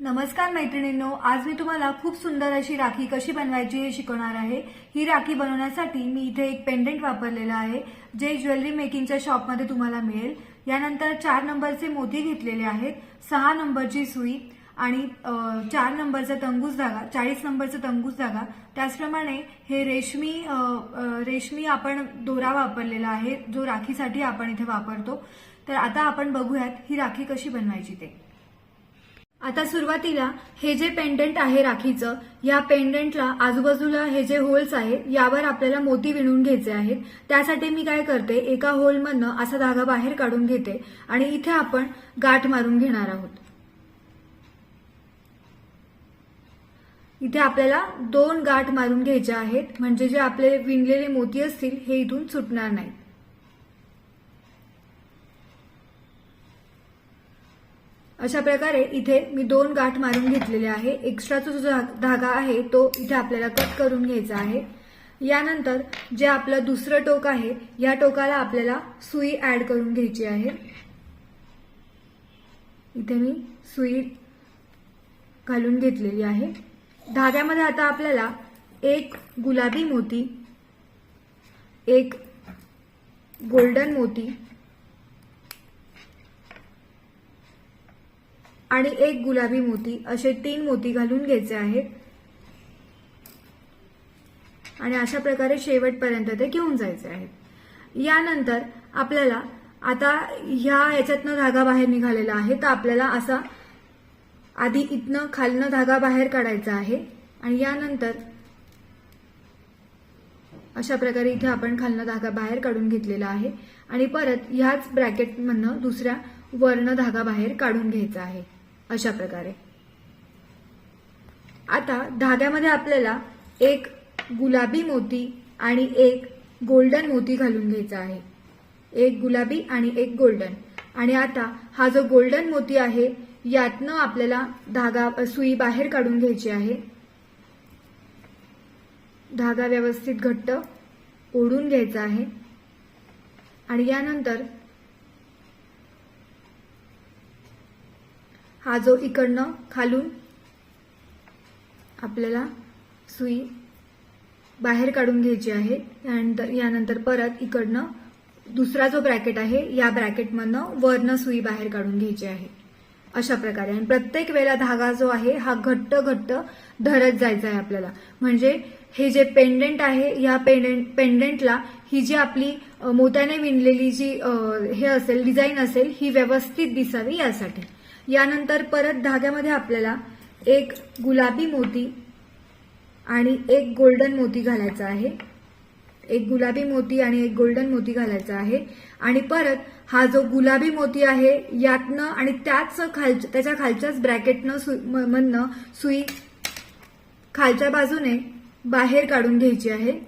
नमस्कार मैत्रिणींनो आज मी तुम्हाला खूप सुंदर अशी राखी कशी बनवायची हे शिकवणार आहे. ही राखी बनवण्यासाठी मी इथे एक पेंडंट वापरलेलं आहे जे ज्वेलरी मेकिंगच्या शॉपमध्ये तुम्हाला मिळेल. यानंतर चार नंबरचे मोती घेतलेले आहेत सहा नंबरची सुई आणि चार नंबरचा तंगूस धागा चाळीस नंबरचा तंगूस धागा. त्याचप्रमाणे हे रेशमी रेशमी आपण दोरा वापरलेला आहे जो राखीसाठी आपण इथे वापरतो. तर आता आपण बघूयात ही राखी कशी बनवायची ते. आता सुरुवातीला हे जे पेंडंट आहे राखीचं या पेंडंटला आजूबाजूला हे जे होल्स आहेत यावर आपल्याला मोती विणून घ्यायचे आहेत. त्यासाठी मी काय करते एका होलमधनं असा धागा बाहेर काढून घेते आणि इथे आपण गाठ मारून घेणार आहोत. इथे आपल्याला दोन गाठ मारून घ्यायच्या आहेत म्हणजे जे आपले विणलेले मोती असतील हे इथून सुटणार नाहीत. अशा प्रकारे इथे मी दोन गाठ मारून घेतलेले आहे. एक्स्ट्राचा जो धा- धागा आहे तो इथे आपल्याला कट करून घ्यायचा आहे. यानंतर जे आपलं दुसरं टोक आहे या टोकाला आपल्याला सुई ऍड करून घ्यायची आहे. इथे मी सुई घालून घेतलेली आहे. धाग्यामध्ये आता आपल्याला एक गुलाबी मोती एक गोल्डन मोती आणि एक गुलाबी मोती असे तीन मोती घालून घ्यायचे आहेत. आणि अशा प्रकारे शेवटपर्यंत ते घेऊन जायचे आहेत. यानंतर आपल्याला आता ह्या याच्यातनं धागा बाहेर निघालेला आहे. तर आपल्याला असा आधी इथनं खालनं धागा बाहेर काढायचा आहे. आणि यानंतर अशा प्रकारे इथे आपण खालनं धागा बाहेर काढून घेतलेला आहे. आणि परत ह्याच ब्रॅकेटमधनं दुसऱ्या वर्ण धागा बाहेर काढून घ्यायचा आहे. अशा प्रकारे. आता धाग्यामध्ये आपल्याला एक गुलाबी मोती आणि एक गोल्डन मोती घालून घ्यायचा आहे. एक गुलाबी आणि एक गोल्डन. आणि आता हा जो गोल्डन मोती आहे यातनं आपल्याला धागा सुई बाहेर काढून घ्यायची आहे. धागा व्यवस्थित घट्ट ओढून घ्यायचा आहे. आणि यानंतर हा जो इकडनं खालून आपल्याला सुई बाहेर काढून घ्यायची आहे यानंतर यानंतर परत इकडनं दुसरा जो ब्रॅकेट आहे या ब्रॅकेटमधनं वरनं सुई बाहेर काढून घ्यायची आहे. अशा प्रकारे. आणि प्रत्येक वेळेला धागा जो आहे हा घट्ट घट्ट धरत जायचा आहे आपल्याला. म्हणजे हे जे पेंडेंट आहे या पेंडेंट पेंडेंटला ही जी आपली मोत्याने विणलेली जी हे असेल डिझाईन असेल ही व्यवस्थित दिसावी यासाठी. यानंतर परत धाग्यामध्ये आपल्याला एक गुलाबी मोती आणि एक गोल्डन मोती घालायचा आहे. एक गुलाबी मोती आणि एक गोल्डन मोती घालायचा आहे. आणि परत हा जो गुलाबी मोती आहे यातनं आणि त्याच खालच्या त्याच्या खालच्याच ब्रॅकेटनं सु म- मधनं सुई खालच्या बाजूने बाहेर काढून घ्यायची आहे.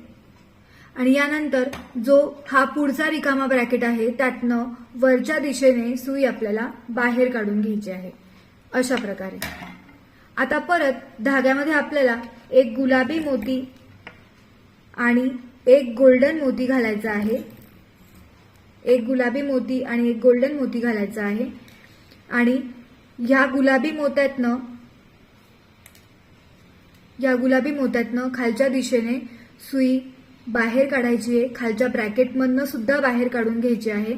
आणि यानंतर जो हा पुढचा रिकामा ब्रॅकेट आहे त्यातनं वरच्या दिशेने सुई आपल्याला बाहेर काढून घ्यायची आहे. अशा प्रकारे. आता परत धाग्यामध्ये आपल्याला एक गुलाबी मोती आणि एक गोल्डन मोती घालायचा आहे. एक गुलाबी मोती आणि एक गोल्डन मोती घालायचा आहे. आणि ह्या गुलाबी मोत्यातनं या गुलाबी मोत्यातनं खालच्या दिशेने सुई बाहेर काढायची आहे. खालच्या ब्रॅकेटमधनं सुद्धा बाहेर काढून घ्यायची आहे.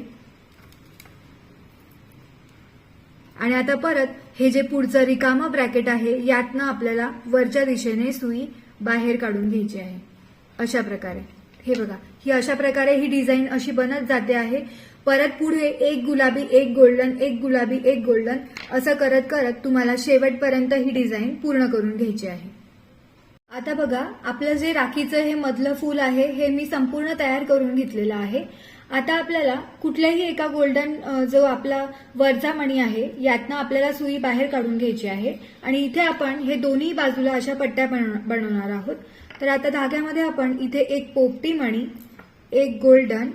आणि आता परत हे जे पुढचं रिकामं ब्रॅकेट आहे यातनं आपल्याला वरच्या दिशेने सुई बाहेर काढून घ्यायची आहे. अशा प्रकारे. हे बघा ही अशा प्रकारे ही डिझाईन अशी बनत जाते आहे. परत पुढे एक गुलाबी एक गोल्डन एक गुलाबी एक गोल्डन असं करत करत तुम्हाला शेवटपर्यंत ही डिझाईन पूर्ण करून घ्यायची आहे. आता बघा आपलं जे राखीचं हे मधलं फूल आहे हे मी संपूर्ण तयार करून घेतलेलं आहे. आता आपल्याला कुठल्याही एका गोल्डन जो आपला वरचा मणी आहे यातनं आपल्याला सुई बाहेर काढून घ्यायची आहे. आणि इथे आपण हे दोन्ही बाजूला अशा पट्ट्या बनवणार आहोत. तर आता धाग्यामध्ये आपण इथे एक पोपटी मणी एक गोल्डन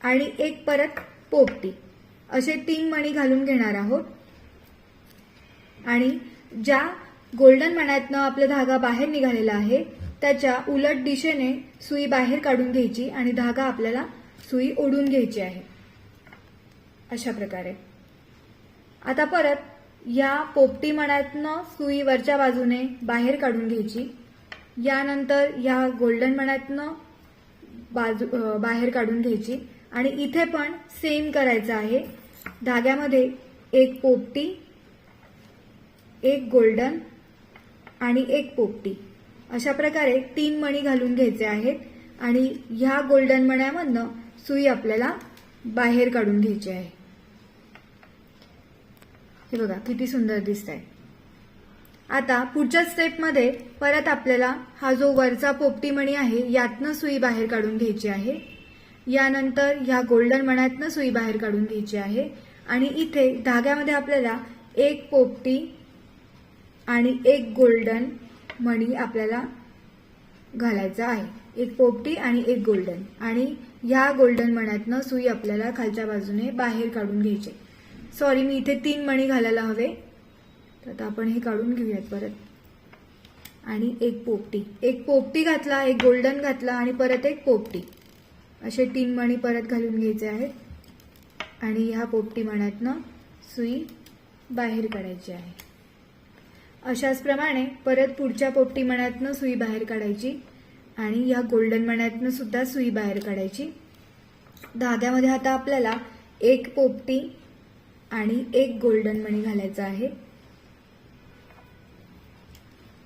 आणि एक परत पोपटी. असे तीन मणी घालून घेणार आहोत. आणि ज्या गोल्डन मण्यातनं आपला धागा बाहेर निघालेला आहे त्याच्या उलट दिशेने सुई बाहेर काढून घ्यायची आणि धागा आपल्याला सुई ओढून घ्यायची आहे. अशा प्रकारे. आता परत या पोपटी मण्यातनं सुई वरच्या बाजूने बाहेर काढून घ्यायची. यानंतर या गोल्डन मण्यातनं बाजू बाहेर काढून घ्यायची. आणि इथे पण सेम करायचं आहे. धाग्यामध्ये एक पोपटी एक गोल्डन आणि एक पोपटी. अशा प्रकारे तीन मणी घालून घ्यायचे आहेत आणि ह्या गोल्डन मण्यामधनं सुई आपल्याला बाहेर काढून घ्यायची आहे. हे बघा किती सुंदर दिसत आहे आता पुढच्या स्टेपमध्ये परत आपल्याला हा जो वरचा पोपटी मणी आहे यातनं सुई बाहेर काढून घ्यायची आहे. यानंतर ह्या गोल्डन मण्यातनं सुई बाहेर काढून घ्यायची आहे. आणि इथे धाग्यामध्ये आपल्याला एक पोपटी आणि एक गोल्डन मणी आपल्याला घालायचा आहे. एक पोपटी आणि एक गोल्डन आणि ह्या गोल्डन मण्यातनं सुई आपल्याला खालच्या बाजूने बाहेर काढून घ्यायचे सॉरी मी इथे तीन मणी घालायला हवे. तर आता आपण हे काढून घेऊयात परत. आणि एक पोपटी. एक पोपटी घातला एक गोल्डन घातला आणि परत एक पोपटी. असे तीन मणी परत घालून घ्यायचे आहेत. आणि ह्या पोपटी मण्यातनं सुई बाहेर काढायची आहे. अशाच प्रमाणे परत पुढच्या पोपटी मण्यातनं सुई बाहेर काढायची आणि ह्या गोल्डन मण्यातनं सुद्धा सुई बाहेर काढायची. धाग्यामध्ये आता आपल्याला एक पोपटी आणि एक गोल्डन मणी घालायचा आहे.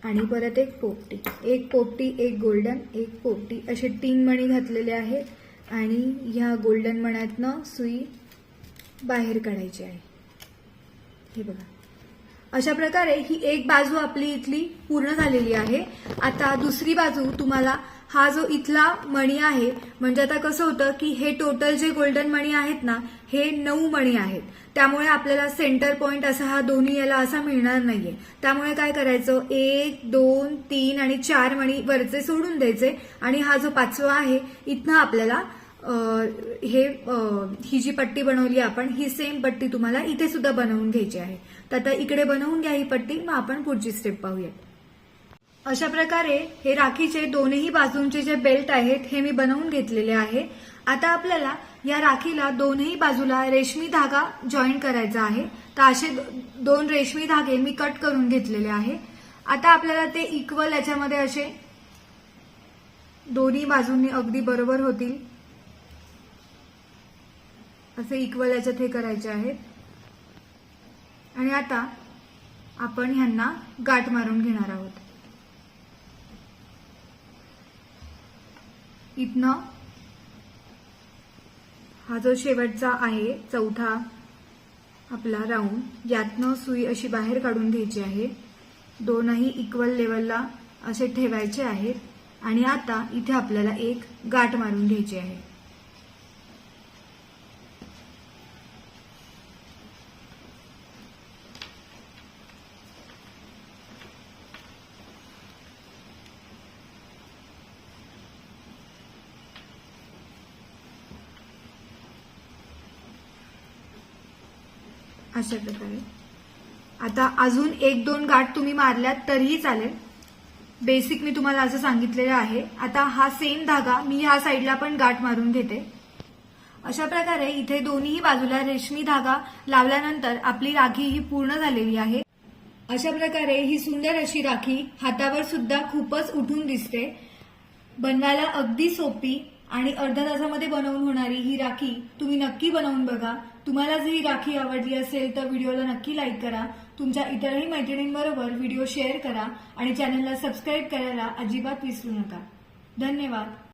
आणि परत एक पोपटी. एक पोपटी एक गोल्डन एक पोपटी असे तीन मणी घातलेले आहेत आणि ह्या गोल्डन मण्यातनं सुई बाहेर काढायची आहे. हे बघा. अशा प्रकारे ही एक बाजू आपली इथली पूर्ण झालेली आहे. आता दुसरी बाजू तुम्हाला हा जो इथला मणी आहे म्हणजे आता कसं होतं की हे टोटल जे गोल्डन मणी आहेत ना हे नऊ मणी आहेत. त्यामुळे आपल्याला सेंटर पॉइंट असा हा दोन्ही याला असा मिळणार नाहीये. त्यामुळे काय करायचं? एक दोन तीन आणि चार मणी वरचे सोडून द्यायचे. आणि हा जो पाचवा आहे इथनं आपल्याला हे ही जी पट्टी बनवली आपण ही सेम पट्टी तुम्हाला इथे सुद्धा बनवून घ्यायची आहे. तर आता इकडे बनवून घ्या ही पट्टी मग आपण पुढची स्टेप पाहूया अशा प्रकारे हे राखीचे दोन्ही बाजूंचे जे बेल्ट आहेत हे मी बनवून घेतलेले आहे. आता आपल्याला या राखीला दोनही बाजूला रेशमी धागा जॉईन करायचा आहे. तर असे दोन रेशमी धागे मी कट करून घेतलेले आहे. आता आपल्याला ते इक्वल याच्यामध्ये असे दोन्ही बाजूंनी अगदी बरोबर होतील. असे इक्वल याच्यात हे करायचे आहेत. आणि आता आपण ह्यांना गाठ मारून घेणार आहोत. इथनं हा जो शेवटचा आहे चौथा आपला राऊंड यातनं सुई अशी बाहेर काढून घ्यायची आहे. दोनही इक्वल लेवलला असे ठेवायचे आहेत. आणि आता इथे आपल्याला एक गाठ मारून घ्यायची आहे. अशा प्रकारे. आता अजून एक दोन गाठ तुम्ही मारल्यात तरीही चालेल. बेसिक मी तुम्हाला असं सांगितलेलं आहे. आता हा सेम धागा मी ह्या साईडला पण गाठ मारून घेते. अशा प्रकारे इथे दोन्ही बाजूला रेशमी धागा लावल्यानंतर आपली राखी ही पूर्ण झालेली आहे. अशा प्रकारे ही सुंदर अशी राखी हातावर सुद्धा खूपच उठून दिसते. बनवायला अगदी सोपी आणि अर्ध्या तासामध्ये बनवून होणारी ही राखी तुम्ही नक्की बनवून बघा. तुम्हाला जर ही राखी आवडली असेल तर व्हिडिओला नक्की लाईक करा. तुमच्या इतरही मैत्रिणींबरोबर व्हिडिओ शेअर करा. आणि चॅनलला सबस्क्राईब करायला अजिबात विसरू नका. धन्यवाद.